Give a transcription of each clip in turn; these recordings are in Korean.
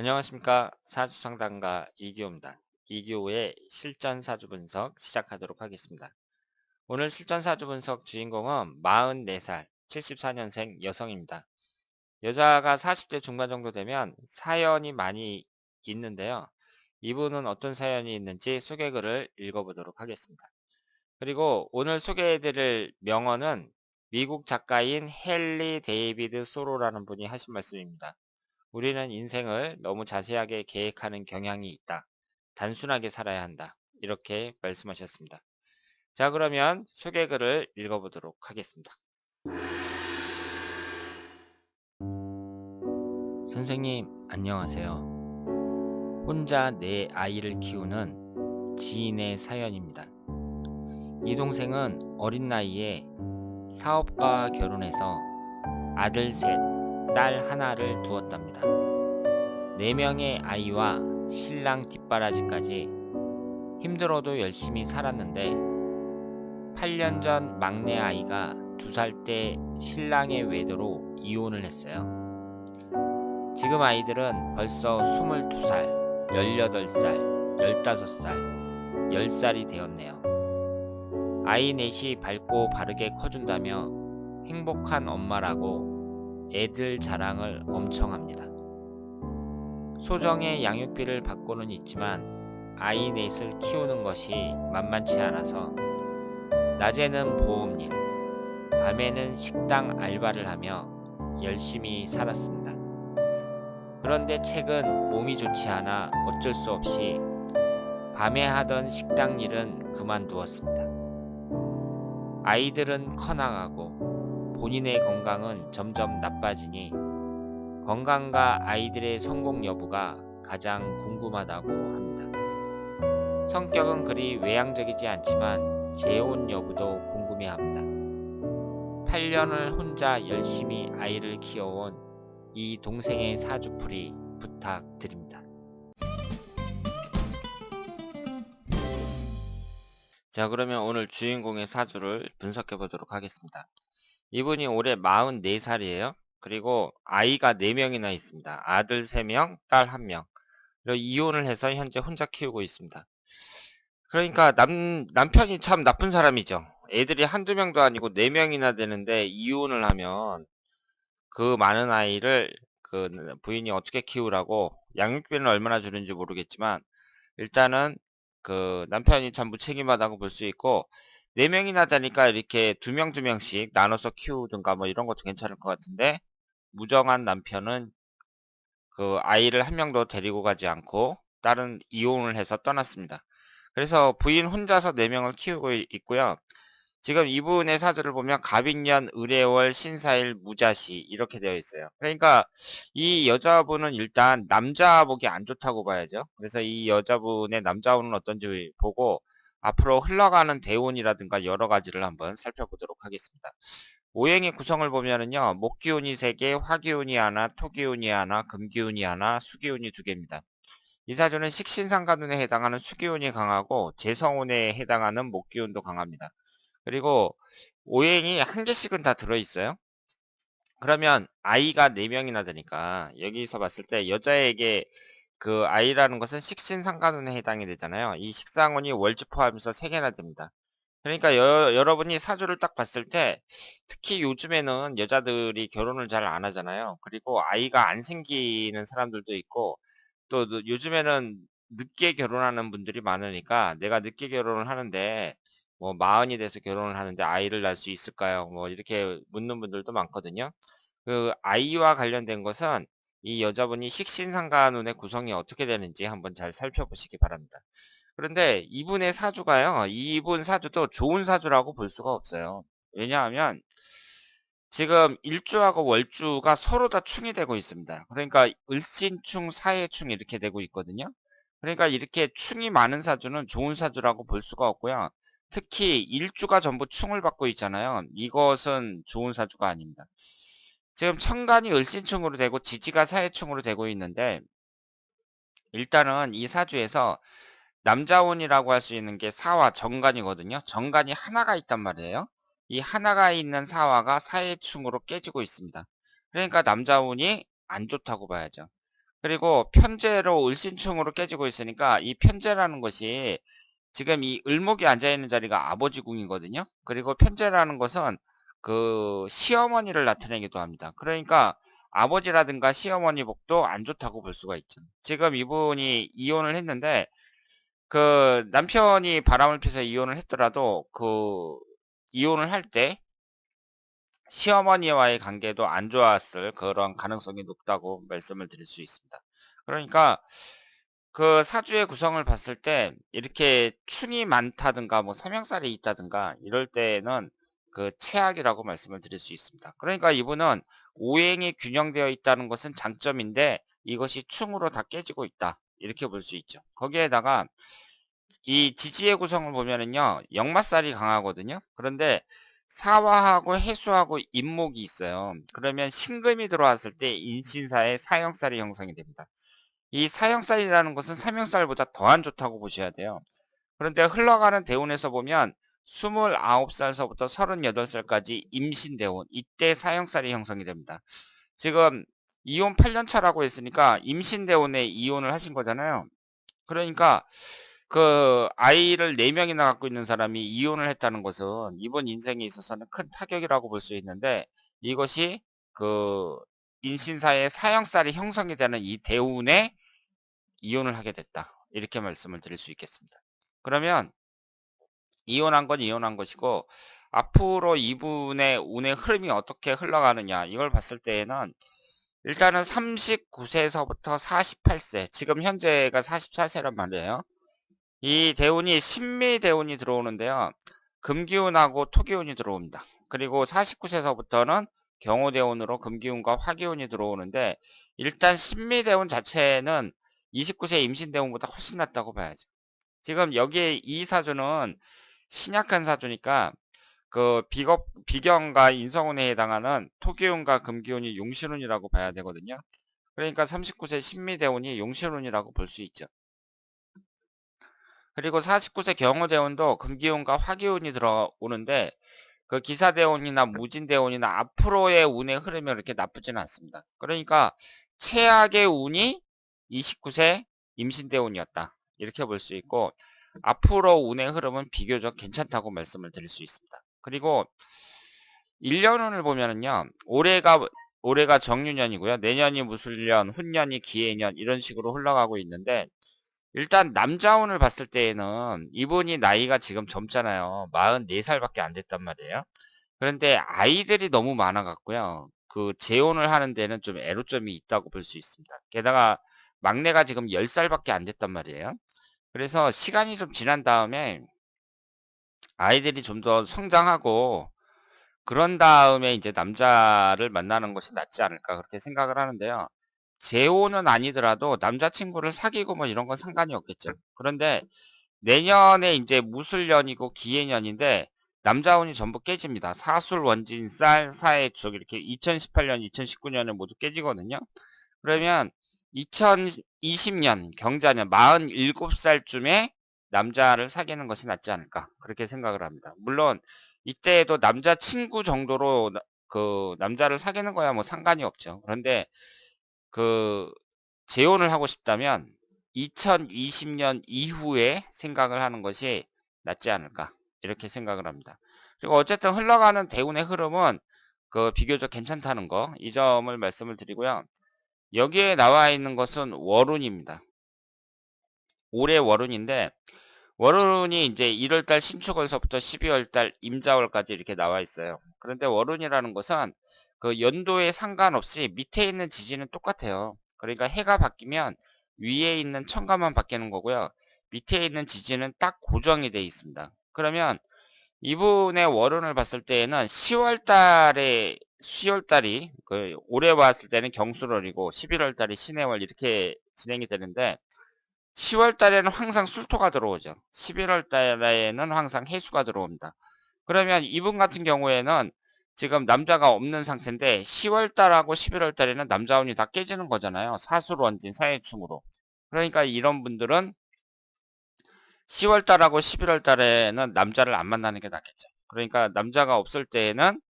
안녕하십니까 사주상담가 이기호입니다. 이기호의 실전 사주 분석 시작하도록 하겠습니다. 오늘 실전 사주 분석 주인공은 44살 74년생 여성입니다. 여자가 40대 중반 정도 되면 사연이 많이 있는데요. 이분은 어떤 사연이 있는지 소개글을 읽어보도록 하겠습니다. 그리고 오늘 소개해드릴 명언은 미국 작가인 헨리 데이비드 소로라는 분이 하신 말씀입니다. 우리는 인생을 너무 자세하게 계획하는 경향이 있다. 단순하게 살아야 한다. 이렇게 말씀하셨습니다. 자, 그러면 소개 글을 읽어보도록 하겠습니다. 선생님, 안녕하세요. 혼자 내 아이를 키우는 지인의 사연입니다. 이 동생은 어린 나이에 사업과 결혼해서 아들 셋, 딸 하나를 두었답니다. 네 명의 아이와 신랑 뒷바라지까지 힘들어도 열심히 살았는데 8년 전 막내 아이가 두살때 신랑의 외도로 이혼을 했어요. 지금 아이들은 벌써 22살, 18살, 15살, 10살이 되었네요. 아이 넷이 밝고 바르게 커준다며 행복한 엄마라고 애들 자랑을 엄청 합니다. 소정의 양육비를 받고는 있지만 아이 넷을 키우는 것이 만만치 않아서 낮에는 보험일, 밤에는 식당 알바를 하며 열심히 살았습니다. 그런데 최근 몸이 좋지 않아 어쩔 수 없이 밤에 하던 식당 일은 그만두었습니다. 아이들은 커 나가고 본인의 건강은 점점 나빠지니 건강과 아이들의 성공 여부가 가장 궁금하다고 합니다. 성격은 그리 외향적이지 않지만 재혼 여부도 궁금해합니다. 8년을 혼자 열심히 아이를 키워온 이 동생의 사주풀이 부탁드립니다. 자, 그러면 오늘 주인공의 사주를 분석해 보도록 하겠습니다. 이분이 올해 44살이에요. 그리고 아이가 4명이나 있습니다. 아들 3명, 딸 1명. 그리고 이혼을 해서 현재 혼자 키우고 있습니다. 그러니까 남, 남편이 참 나쁜 사람이죠. 애들이 한두 명도 아니고 4명이나 되는데 이혼을 하면 그 많은 아이를 그 부인이 어떻게 키우라고 양육비는 얼마나 주는지 모르겠지만 일단은 그 남편이 참 무책임하다고 볼 수 있고 4명이나 되니까 이렇게 2명 2명씩 나눠서 키우든가 뭐 이런 것도 괜찮을 것 같은데 무정한 남편은 그 아이를 한 명도 데리고 가지 않고 딸은 이혼을 해서 떠났습니다. 그래서 부인 혼자서 4명을 키우고 있고요. 지금 이분의 사주를 보면 갑인년, 의례월, 신사일, 무자시 이렇게 되어 있어요. 그러니까 이 여자분은 일단 남자 복이 안 좋다고 봐야죠. 그래서 이 여자분의 남자운은 어떤지 보고 앞으로 흘러가는 대운이라든가 여러 가지를 한번 살펴보도록 하겠습니다. 오행의 구성을 보면은요, 목기운이 3개, 화기운이 하나, 토기운이 하나, 금기운이 하나, 수기운이 2개입니다. 이 사주는 식신상관운에 해당하는 수기운이 강하고 재성운에 해당하는 목기운도 강합니다. 그리고 오행이 한 개씩은 다 들어있어요. 그러면 아이가 4명이나 되니까 여기서 봤을 때 여자에게 그 아이라는 것은 식신 상관운에 해당이 되잖아요. 이 식상운이 월주 포함해서 3개나 됩니다. 그러니까 여, 여러분이 사주를 딱 봤을 때 특히 요즘에는 여자들이 결혼을 잘 안 하잖아요. 그리고 아이가 안 생기는 사람들도 있고 또 요즘에는 늦게 결혼하는 분들이 많으니까 내가 늦게 결혼을 하는데 뭐 마흔이 돼서 결혼을 하는데 아이를 낳을 수 있을까요? 뭐 이렇게 묻는 분들도 많거든요. 그 아이와 관련된 것은 이 여자분이 식신상간운의 구성이 어떻게 되는지 한번 잘 살펴보시기 바랍니다. 그런데 이분의 사주가요. 이분 사주도 좋은 사주라고 볼 수가 없어요. 왜냐하면 지금 일주하고 월주가 서로 다 충이 되고 있습니다. 그러니까 을신충, 사해충 이렇게 되고 있거든요. 그러니까 이렇게 충이 많은 사주는 좋은 사주라고 볼 수가 없고요. 특히 일주가 전부 충을 받고 있잖아요. 이것은 좋은 사주가 아닙니다. 지금 천간이 을신충으로 되고 지지가 사해충으로 되고 있는데 일단은 이 사주에서 남자운이라고 할 수 있는 게 사화 정간이거든요. 정간이 하나가 있단 말이에요. 이 하나가 있는 사화가 사해충으로 깨지고 있습니다. 그러니까 남자운이 안 좋다고 봐야죠. 그리고 편제로 을신충으로 깨지고 있으니까 이 편제라는 것이 지금 이 을목이 앉아있는 자리가 아버지 궁이거든요. 그리고 편제라는 것은 그 시어머니를 나타내기도 합니다. 그러니까 아버지라든가 시어머니 복도 안 좋다고 볼 수가 있죠. 지금 이분이 이혼을 했는데 그 남편이 바람을 피서 이혼을 했더라도 그 이혼을 할 때 시어머니와의 관계도 안 좋았을 그런 가능성이 높다고 말씀을 드릴 수 있습니다. 그러니까 그 사주의 구성을 봤을 때 이렇게 충이 많다든가 뭐 삼형살이 있다든가 이럴 때는 그 최악이라고 말씀을 드릴 수 있습니다. 그러니까 이분은 오행이 균형되어 있다는 것은 장점인데 이것이 충으로 다 깨지고 있다. 이렇게 볼 수 있죠. 거기에다가 이 지지의 구성을 보면은요. 역마살이 강하거든요. 그런데 사화하고 해수하고 임목이 있어요. 그러면 신금이 들어왔을 때 인신사의 사형살이 형성이 됩니다. 이 사형살이라는 것은 삼형살보다 더안 좋다고 보셔야 돼요. 그런데 흘러가는 대운에서 보면 29살서부터 38살까지 임신대운 이때 사형살이 형성이 됩니다. 지금 이혼 8년차라고 했으니까 임신대운에 이혼을 하신 거잖아요. 그러니까 그 아이를 4명이나 갖고 있는 사람이 이혼을 했다는 것은 이번 인생에 있어서는 큰 타격이라고 볼 수 있는데 이것이 그 인신사의 사형살이 형성이 되는 이 대운에 이혼을 하게 됐다. 이렇게 말씀을 드릴 수 있겠습니다. 그러면 이혼한 건 이혼한 것이고 앞으로 이분의 운의 흐름이 어떻게 흘러가느냐 이걸 봤을 때에는 일단은 39세에서부터 48세 지금 현재가 44세란 말이에요. 이 대운이 신미 대운이 들어오는데요. 금기운하고 토기운이 들어옵니다. 그리고 49세서부터는 경호대운으로 금기운과 화기운이 들어오는데 일단 신미대운 자체는 29세 임신대운보다 훨씬 낫다고 봐야죠. 지금 여기에 이 사주는 신약한 사주니까 그 비겁, 비경과 인성운에 해당하는 토기운과 금기운이 용신운이라고 봐야 되거든요. 그러니까 39세 신미대운이 용신운이라고 볼 수 있죠. 그리고 49세 경호대원도 금기운과 화기운이 들어오는데 그 기사대원이나 무진대원이나 앞으로의 운의 흐름이 그렇게 나쁘지는 않습니다. 그러니까 최악의 운이 29세 임신대운이었다. 이렇게 볼 수 있고 앞으로 운의 흐름은 비교적 괜찮다고 말씀을 드릴 수 있습니다. 그리고 1년운을 보면은요. 올해가 올해가 정유년이고요. 내년이 무술년, 훈년이 기해년 이런 식으로 흘러가고 있는데 일단 남자운을 봤을 때에는 이분이 나이가 지금 젊잖아요. 44살밖에 안 됐단 말이에요. 그런데 아이들이 너무 많아 갖고요. 그 재혼을 하는 데는 좀 애로점이 있다고 볼 수 있습니다. 게다가 막내가 지금 10살밖에 안 됐단 말이에요. 그래서 시간이 좀 지난 다음에 아이들이 좀 더 성장하고 그런 다음에 이제 남자를 만나는 것이 낫지 않을까 그렇게 생각을 하는데요. 재혼은 아니더라도 남자친구를 사귀고 뭐 이런 건 상관이 없겠죠. 그런데 내년에 이제 무술년이고 기해년인데 남자운이 전부 깨집니다. 사술, 원진, 쌀, 사해축 이렇게 2018년, 2019년에 모두 깨지거든요. 그러면 2020년 경자년 47살쯤에 남자를 사귀는 것이 낫지 않을까 그렇게 생각을 합니다. 물론 이때에도 남자 친구 정도로 그 남자를 사귀는 거야 뭐 상관이 없죠. 그런데 그 재혼을 하고 싶다면 2020년 이후에 생각을 하는 것이 낫지 않을까 이렇게 생각을 합니다. 그리고 어쨌든 흘러가는 대운의 흐름은 그 비교적 괜찮다는 거 이 점을 말씀을 드리고요. 여기에 나와 있는 것은 월운입니다. 올해 월운인데 월운이 이제 1월달 신축월서부터 12월달 임자월까지 이렇게 나와 있어요. 그런데 월운이라는 것은 그 연도에 상관없이 밑에 있는 지지는 똑같아요. 그러니까 해가 바뀌면 위에 있는 천가만 바뀌는 거고요. 밑에 있는 지지는 딱 고정이 되어 있습니다. 그러면 이분의 월운을 봤을 때에는 10월 달에 10월 달이 그 올해 왔을 때는 경술월이고 11월 달이 신해월 이렇게 진행이 되는데 10월 달에는 항상 술토가 들어오죠. 11월 달에는 항상 해수가 들어옵니다. 그러면 이분 같은 경우에는 지금 남자가 없는 상태인데 10월 달하고 11월 달에는 남자운이 다 깨지는 거잖아요. 사술 원진 사회충으로. 그러니까 이런 분들은 10월 달하고 11월 달에는 남자를 안 만나는 게 낫겠죠. 그러니까 남자가 없을 때에는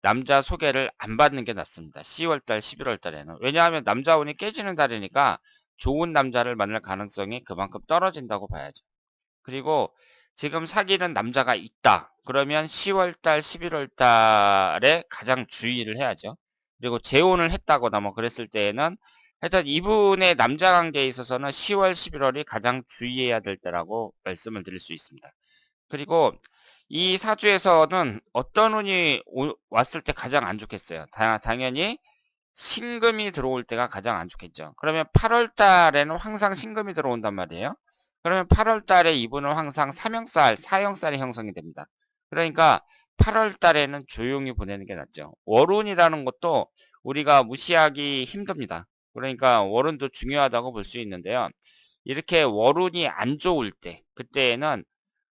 남자 소개를 안 받는 게 낫습니다. 10월 달, 11월 달에는. 왜냐하면 남자 운이 깨지는 달이니까 좋은 남자를 만날 가능성이 그만큼 떨어진다고 봐야죠. 그리고 지금 사귀는 남자가 있다. 그러면 10월 달, 11월 달에 가장 주의를 해야죠. 그리고 재혼을 했다거나 뭐 그랬을 때에는 하여튼 이분의 남자 관계에 있어서는 10월, 11월이 가장 주의해야 될 때라고 말씀을 드릴 수 있습니다. 그리고 이 사주에서는 어떤 운이 오- 왔을 때 가장 안 좋겠어요. 다- 당연히 신금이 들어올 때가 가장 안 좋겠죠. 그러면 8월 달에는 항상 신금이 들어온단 말이에요. 그러면 8월 달에 이분은 항상 삼형살, 사형살이 형성이 됩니다. 그러니까 8월 달에는 조용히 보내는 게 낫죠. 월운이라는 것도 우리가 무시하기 힘듭니다. 그러니까 월운도 중요하다고 볼 수 있는데요. 이렇게 월운이 안 좋을 때, 그때에는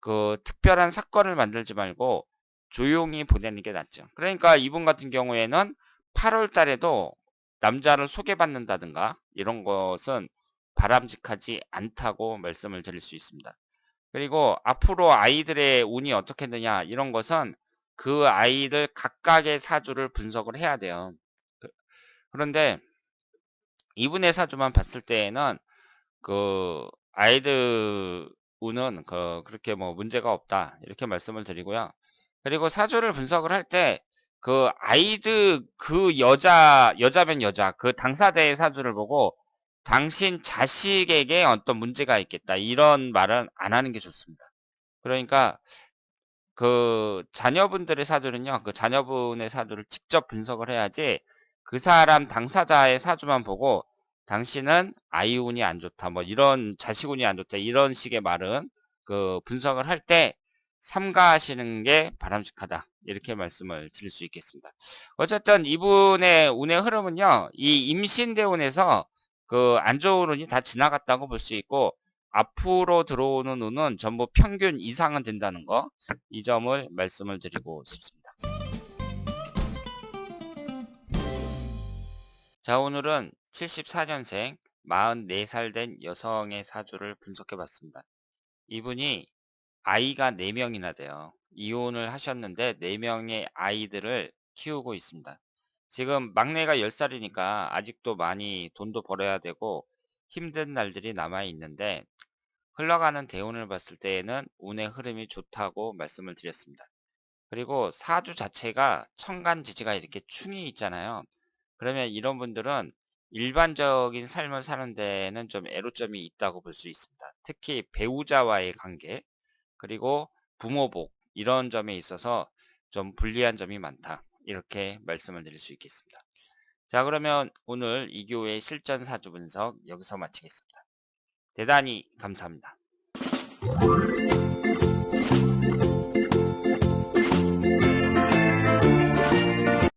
그 특별한 사건을 만들지 말고 조용히 보내는 게 낫죠. 그러니까 이분 같은 경우에는 8월 달에도 남자를 소개받는다든가 이런 것은 바람직하지 않다고 말씀을 드릴 수 있습니다. 그리고 앞으로 아이들의 운이 어떻겠느냐 이런 것은 그 아이들 각각의 사주를 분석을 해야 돼요. 그- 그런데 이분의 사주만 봤을 때에는 그 운은 그 그렇게 뭐 문제가 없다 이렇게 말씀을 드리고요. 그리고 사주를 분석을 할 때 그 아이들 그 여자 여자면 여자 그 당사자의 사주를 보고 당신 자식에게 어떤 문제가 있겠다 이런 말은 안 하는 게 좋습니다. 그러니까 그 자녀분들의 사주는요. 그 자녀분의 사주를 직접 분석을 해야지 그 사람 당사자의 사주만 보고 당신은 아이 운이 안 좋다. 뭐 이런 자식 운이 안 좋다. 이런 식의 말은 그 분석을 할 때 삼가하시는 게 바람직하다. 이렇게 말씀을 드릴 수 있겠습니다. 어쨌든 이분의 운의 흐름은요. 이 임신대운에서 그 안 좋은 운이 다 지나갔다고 볼 수 있고 앞으로 들어오는 운은 전부 평균 이상은 된다는 거. 이 점을 말씀을 드리고 싶습니다. 자, 오늘은 74년생 44살 된 여성의 사주를 분석해 봤습니다. 이분이 아이가 4명이나 돼요. 이혼을 하셨는데 4명의 아이들을 키우고 있습니다. 지금 막내가 10살이니까 아직도 많이 돈도 벌어야 되고 힘든 날들이 남아 있는데 흘러가는 대운을 봤을 때에는 운의 흐름이 좋다고 말씀을 드렸습니다. 그리고 사주 자체가 천간 지지가 이렇게 충이 있잖아요. 그러면 이런 분들은 일반적인 삶을 사는 데는 좀 애로점이 있다고 볼 수 있습니다. 특히 배우자와의 관계, 그리고 부모복, 이런 점에 있어서 좀 불리한 점이 많다. 이렇게 말씀을 드릴 수 있겠습니다. 자, 그러면 오늘 이교의 실전 사주 분석 여기서 마치겠습니다. 대단히 감사합니다.